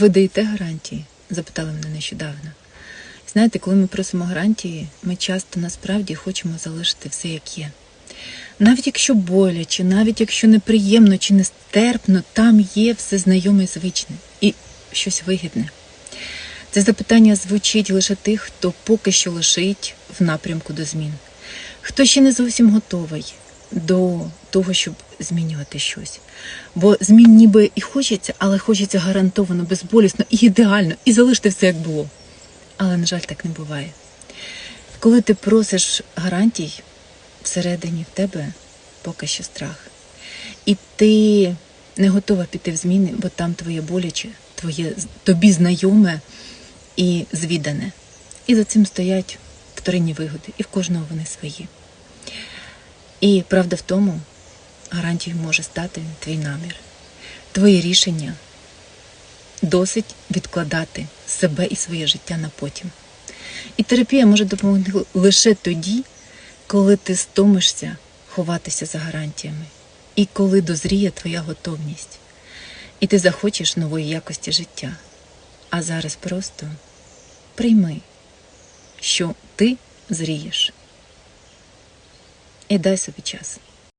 ви даєте гарантії? запитали мене нещодавно. Знаєте, коли ми просимо гарантії, ми часто насправді хочемо залишити все як є. Навіть якщо боляче, навіть якщо неприємно чи нестерпно, там є все знайоме і звичне і щось вигідне. Це запитання звучить лише тих, хто поки що лишить в напрямку до змін, хто ще не зовсім готовий до того, щоб змінювати щось. Бо змін ніби і хочеться, але хочеться гарантовано, безболісно і ідеально, і залишити все як було. Але, на жаль, так не буває. Коли ти просиш гарантій, всередині в тебе поки що страх. І ти не готова піти в зміни, бо там твоє боляче, твоє тобі знайоме і звідане. І за цим стоять вторинні вигоди, і в кожного вони свої. І правда в тому, гарантією може стати твій намір, твоє рішення досить відкладати себе і своє життя на потім. І терапія може допомогти лише тоді, коли ти стомишся ховатися за гарантіями, і коли дозріє твоя готовність, і ти захочеш нової якості життя. А зараз просто прийми, що ти зрієш. І дай собі час.